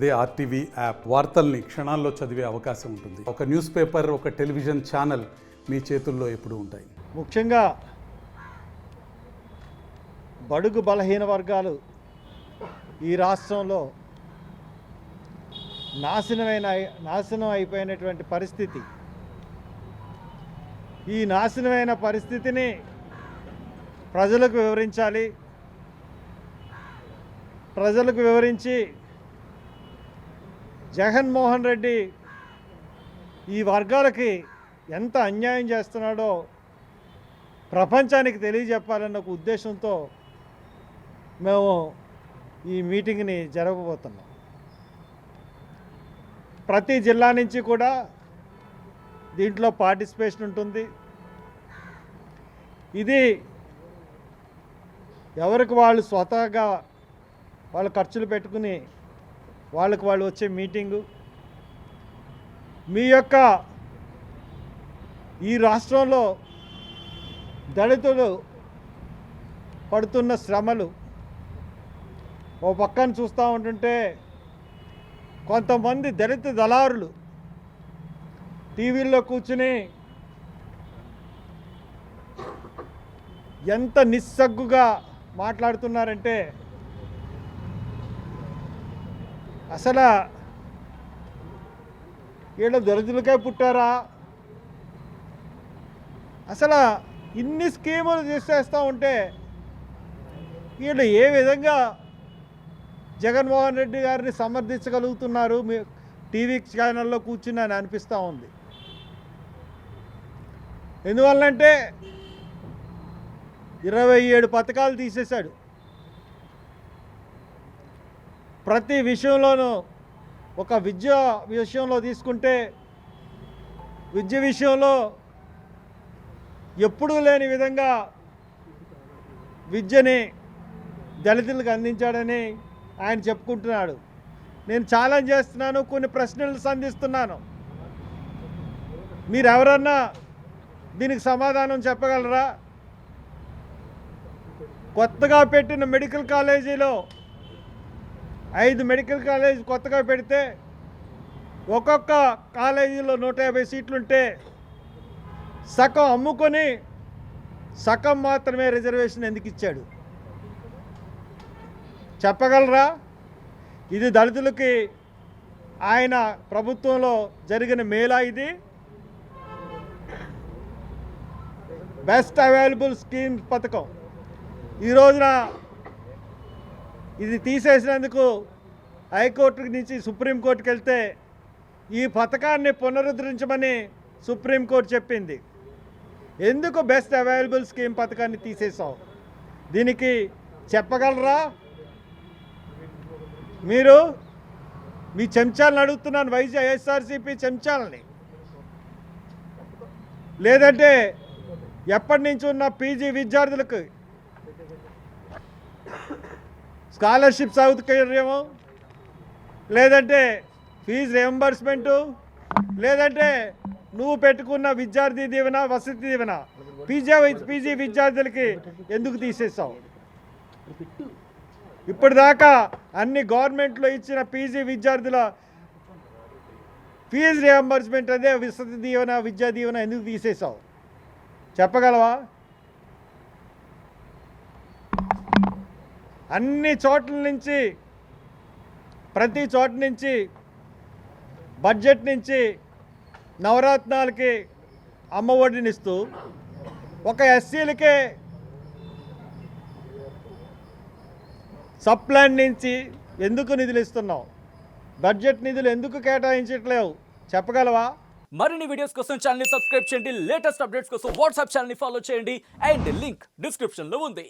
అదే RTV app వార్తల్ని క్షణాల్లో చదివే అవకాశం ఉంటుంది. ఒక న్యూస్ పేపర్ ఒక టెలివిజన్ ఛానల్ మీ చేతుల్లో ఎప్పుడు ఉంటాయి. ముఖ్యంగా బడుగు బలహీన వర్గాలు ఈ రాష్ట్రంలో నాశనమైన నాశనం అయిపోయినటువంటి పరిస్థితి. ఈ నాశనమైన పరిస్థితిని ప్రజలకు వివరించాలి. ప్రజలకు వివరించి జగన్మోహన్ రెడ్డి ఈ వర్గాలకి ఎంత అన్యాయం చేస్తున్నాడో ప్రపంచానికి తెలియజెప్పాలన్న ఒక ఉద్దేశంతో మేము ఈ మీటింగ్ని జరగబోతున్నాం. ప్రతి జిల్లా నుంచి కూడా దీంట్లో పార్టిసిపేషన్ ఉంటుంది. ఇది ఎవరికి వాళ్ళు స్వతహాగా వాళ్ళు ఖర్చులు పెట్టుకుని వాళ్ళకు వాళ్ళు వచ్చే మీటింగు. మీ యొక్క ఈ రాష్ట్రంలో దళితులు పడుతున్న శ్రమలు ఓ పక్కన చూస్తూ ఉంటుంటే కొంతమంది దళిత దళారులు టీవీల్లో కూర్చుని ఎంత నిస్సగ్గుగా మాట్లాడుతున్నారంటే అసలు వీళ్ళు దరిద్రులకే పుట్టారా? అసలు ఇన్ని స్కీములు చేసేస్తూ ఉంటే వీళ్ళు ఏ విధంగా జగన్మోహన్ రెడ్డి గారిని సమర్థించగలుగుతున్నారు? మీ టీవీ ఛానల్లో కూర్చుని అని అనిపిస్తూ ఉంది. ఎందువల్లంటే ఇరవై ఏడు పథకాలు తీసేశాడు. ప్రతి విషయంలోనూ ఒక విద్య విషయంలో తీసుకుంటే విద్య విషయంలో ఎప్పుడూ లేని విధంగా విద్యని దళితులకు అందించాడని ఆయన చెప్పుకుంటున్నాడు. నేను ఛాలెంజ్ చేస్తున్నాను కొన్ని ప్రశ్నలు సంధిస్తున్నాను. మీరు ఎవరన్నా దీనికి సమాధానం చెప్పగలరా? కొత్తగా పెట్టిన మెడికల్ కాలేజీలో ఐదు మెడికల్ కాలేజ్ కొత్తగా పెడితే ఒక్కొక్క కాలేజీలో నూట యాభై సీట్లుంటే సగం అమ్ముకొని సగం మాత్రమే రిజర్వేషన్ ఎందుకు ఇచ్చాడు? చెప్పగలరా? ఇది దళితులకి ఆయన ప్రభుత్వంలో జరిగిన మేలా ఇది. బెస్ట్ అవైలబుల్ స్కీమ్ పథకం. ఈ రోజున ఇది తీసేసినందుకు హైకోర్టు నుంచి సుప్రీంకోర్టుకి వెళ్తే ఈ పథకాన్ని పునరుద్ధరించమని సుప్రీంకోర్టు చెప్పింది. ఎందుకు బెస్ట్ అవైలబుల్ స్కీమ్ పథకాన్ని తీసేసావు దీనికి చెప్పగలరా? మీరు మీ చెంచాలను అడుగుతున్నాను వైజాగ్ వైఎస్ఆర్సీపీ చెంచాలని. లేదంటే ఎప్పటి నుంచి ఉన్న పీజీ విద్యార్థులకు స్కాలర్షిప్ సౌకర్యము లేదంటే ఫీజు రియంబర్స్మెంటు? లేదంటే నువ్వు పెట్టుకున్న విద్యార్థి దీవెన వసతి దీవెన పీజీ పీజీ విద్యార్థులకి ఎందుకు తీసేస్తావు ఇప్పటిదాకా అన్ని గవర్నమెంట్లో ఇచ్చిన పీజీ విద్యార్థుల ఫీజు రియంబర్స్మెంట్ అదే వసతి దీవెన విద్యా దీవెన ఎందుకు తీసేసావు చెప్పగలవా? అన్ని చోట్ల నుంచి ప్రతి చోట నుంచి బడ్జెట్ నుంచి నవరత్నాలకి అమ్మఒడినిస్తూ ఒక ఎస్సీలకే సప్లాన్ నుంచి ఎందుకు నిధులు ఇస్తున్నావు? బడ్జెట్ నిధులు ఎందుకు కేటాయించట్లేవు? చెప్పగలవా? మరిన్ని వీడియోస్ కోసం ఛానల్ సబ్స్క్రైబ్ చేయండి. లేటెస్ట్ అప్డేట్స్ కోసం వాట్సాప్ ఛానల్ని ఫాలో చేయండి. అండ్ లింక్ డిస్క్రిప్షన్లో ఉంది.